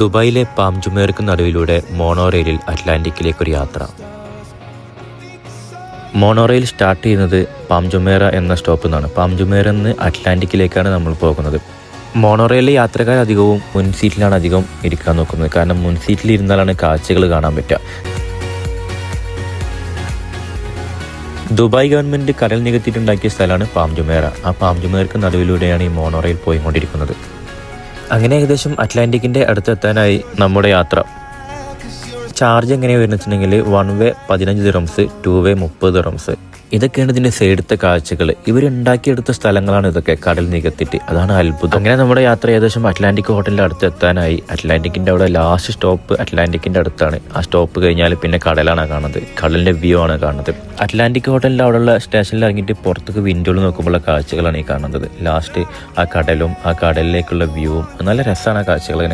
ദുബായിലെ പാം ജുമേർക്ക് നടുവിലൂടെ മോണോറെയിലിൽ അറ്റ്ലാന്റിക്കിലേക്കൊരു യാത്ര. മോണോറെയിൽ സ്റ്റാർട്ട് ചെയ്യുന്നത് പാം ജുമേറ എന്ന സ്റ്റോപ്പിൽ നിന്നാണ് പാം ജുമേറ നിന്ന് അറ്റ്ലാന്റിക്കിലേക്കാണ് നമ്മൾ പോകുന്നത്. മോണോറെയിലെ യാത്രക്കാർ അധികവും മുൻ സീറ്റിലാണ് അധികം ഇരിക്കാൻ നോക്കുന്നത്. കാരണം മുൻ സീറ്റിൽ ഇരുന്നാലാണ് കാഴ്ചകൾ കാണാൻ പറ്റുക. ദുബായ് ഗവൺമെന്റ് കടൽ നികത്തിയിട്ടുണ്ടാക്കിയ സ്ഥലമാണ് പാം ജുമേറ. ആ പാം ജുമേർക്ക് നടുവിലൂടെയാണ് ഈ മോണോറെയിൽ പോയിക്കൊണ്ടിരിക്കുന്നത്. അങ്ങനെ ഏകദേശം അറ്റ്ലാന്റിക്കിന്റെ അടുത്തെത്താനായി നമ്മുടെ യാത്ര. ചാർജ് എങ്ങനെയാണ് വരുന്നത് വൺ വേ പതിനഞ്ച് ദിറംസ് ടു വേ മുപ്പത് ദിറംസ് ഇതൊക്കെയാണ് ഇതിന്റെ സൈഡത്തെ കാഴ്ചകൾ. ഇവരുണ്ടാക്കിയെടുത്ത സ്ഥലങ്ങളാണ് ഇതൊക്കെ. കടൽ നികത്തിയിട്ട്. അതാണ് അത്ഭുതം. അങ്ങനെ നമ്മുടെ യാത്ര ഏകദേശം അറ്റ്ലാന്റിക് ഹോട്ടലിന്റെ അടുത്ത് എത്താനായി. അറ്റ്ലാന്റിക്കിന്റെ അവിടെ ലാസ്റ്റ് സ്റ്റോപ്പ് അറ്റ്ലാന്റിക്കിന്റെ അടുത്താണ്. ആ സ്റ്റോപ്പ് കഴിഞ്ഞാൽ പിന്നെ കടലാണ് കാണുന്നത്. കടലിന്റെ വ്യൂ ആണ് കാണുന്നത്. അറ്റ്ലാന്റിക് ഹോട്ടലിന്റെ അവിടെയുള്ള സ്റ്റേഷനിൽ ഇറങ്ങിയിട്ട് പുറത്തേക്ക് വിൻഡോയിൽ നോക്കുമ്പോഴുള്ള കാഴ്ചകളാണ് ഈ കാണുന്നത്. ലാസ്റ്റ് ആ കടലും ആ കടലിലേക്കുള്ള വ്യൂവും നല്ല രസമാണ് ആ കാഴ്ചകൾ